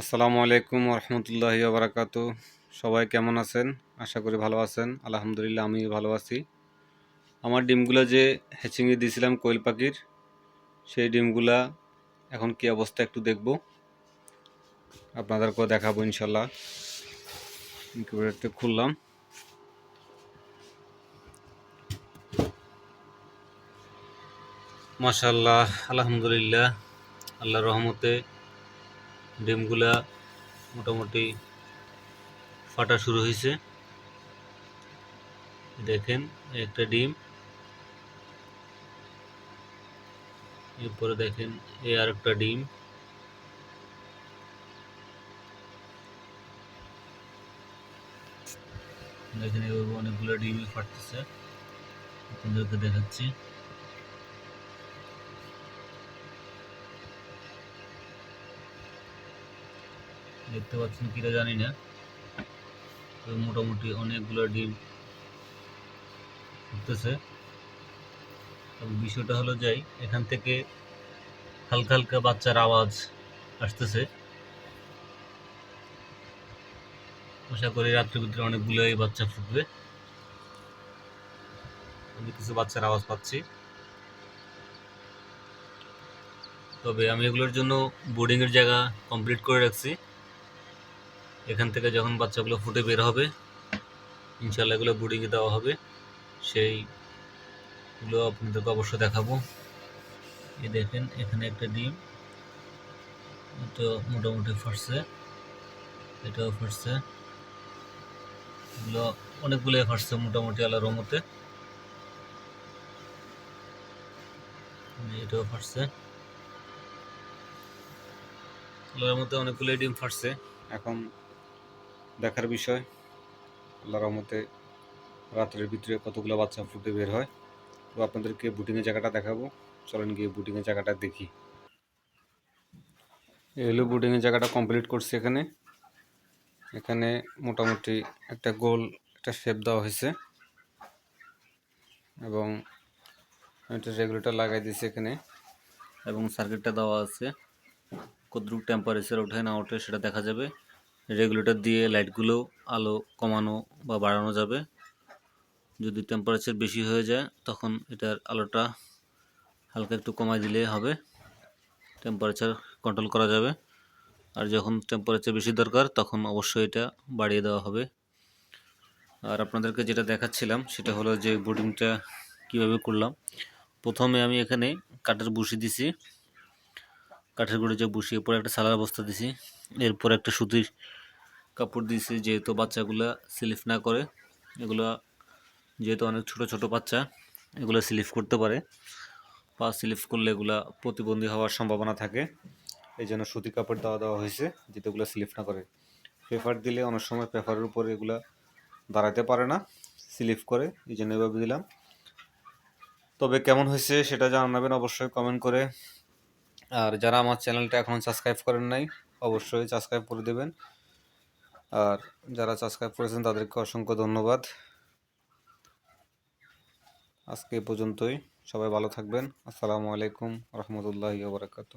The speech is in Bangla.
আসসালামু আলাইকুম রহমতুল্লাহি বারাকাতু সবাই কেমন আছেন? আশা করি ভালো আছেন। আলহামদুলিল্লাহ আমি ভালো আছি। আমার ডিমগুলো যে হ্যাচিংয়ে দিয়েছিলাম কোয়েল পাখির, সেই ডিমগুলা এখন কি অবস্থা একটু দেখব। আপনাদেরকেও দেখাবো ইনশাল্লাহ ইনকিউবেটরটা খুললাম। মাশাল্লাহ আলহামদুলিল্লাহ, আল্লাহর রহমতে ডিমগুলা মোটামুটি ফাটা শুরু হয়েছে। দেখেন, একটা ডিম। এরপরে দেখেন, এ আর একটা ডিম। দেখেন, এভাবে অনেকগুলো ডিমই ফাটতেছে। আপনাদেরকে দেখাচ্ছি। দেখতে পাচ্ছেন, কিনা জানি না। মোটামুটি অনেকগুলো ডিম ফুটতেছে। বিষয়টা হলো যাই, এখান থেকে হালকা হালকা বাচ্চার আওয়াজ আসতেছে। আশা করি রাত্রের ভিতরে অনেকগুলোই বাচ্চা ফুটবে। আমি কিছু বাচ্চার আওয়াজ পাচ্ছি। তবে আমি এগুলোর জন্য বোর্ডিংয়ের জায়গা কমপ্লিট করে রাখছি। এখান থেকে যখন বাচ্চাগুলো ফুটে বের হবে ইনশাল্লাহ এগুলো বোর্ডিংয়ে দেওয়া হবে। সেইগুলো আপনাদেরকে অবশ্যই দেখাবো। এই দেখেন, এখানে একটা ডিম। এটা মোটামুটি ফাটছে। এটাও ফাটছে। এগুলো অনেকগুলো ফাটছে মোটামুটি আল্লাহ রহমতে। এটাও ফাটছে। আল্লাহর মধ্যে অনেকগুলো ডিম ফাটছে। এখন দেখার বিষয়। আল্লাহ রহমতে রাত্রের ভিতরে কতগুলো বাচ্চা ফুটে বের হয়। তো আপনাদেরকে বুটিংয়ের জায়গাটা দেখাবো। চলেন গিয়ে বুটিংয়ের জায়গাটা দেখি। এই হলো বুটিংয়ের জায়গাটা কমপ্লিট করছি এখানে। এখানে মোটামুটি একটা গোল, একটা শেপ দেওয়া হয়েছে। এবং একটা রেগুলেটর লাগাই দিয়েছি এখানে। এবং সার্কিটটা দেওয়া আছে। কতটুকু টেম্পারেচার ওঠে না ওঠে সেটা দেখা যাবে। রেগুলেটর দিয়ে লাইটগুলো আলো কমানো বা বাড়ানো যাবে। যদি টেম্পারেচার বেশি হয়ে যায়, তখন এটার আলোটা হালকা একটু কমাই দিলে হবে। টেম্পারেচার কন্ট্রোল করা যাবে। আর যখন টেম্পারেচার বেশি দরকার, তখন অবশ্যই এটা বাড়িয়ে দেওয়া হবে। আর আপনাদেরকে যেটা দেখাচ্ছিলাম, সেটা হলো যে বোর্ডিংটা কীভাবে করলাম। প্রথমে আমি এখানে কাঠের বুসি দিছি। কাঠের গুঁড়ো যে বসিয়ে পরে একটা সালার বস্তা দিছি। এরপর একটা সুতির কাপড় দিয়েছি যেহেতু বাচ্চাগুলো স্লিপ না করে, এগুলো যেহেতু অনেক ছোট ছোট বাচ্চা, এগুলো স্লিপ করতে পারে। পা স্লিপ করলে এগুলা প্রতিবন্ধী হওয়ার সম্ভাবনা থাকে। এই জন্য সুতি কাপড় দেওয়া দেওয়া হয়েছে যাতে এগুলো স্লিপ না করে। পেপার দিলে অনেক সময় পেপারের উপরে এগুলা দাঁড়াতে পারে না, স্লিপ করে, এই জন্য এভাবে দিলাম। তবে কেমন হয়েছে সেটা জানাবেন অবশ্যই কমেন্ট করে। আর যারা আমার চ্যানেলটা এখন সাবস্ক্রাইব করেন নাই, অবশ্যই সাবস্ক্রাইব করে দেবেন। আর যারা সাবস্ক্রাইব করেছেন, তাদেরকে অসংখ্য ধন্যবাদ। আজকে পর্যন্তই। সবাই ভালো থাকবেন। আসসালামু আলাইকুম রহমতুল্লাহ বারাকাতু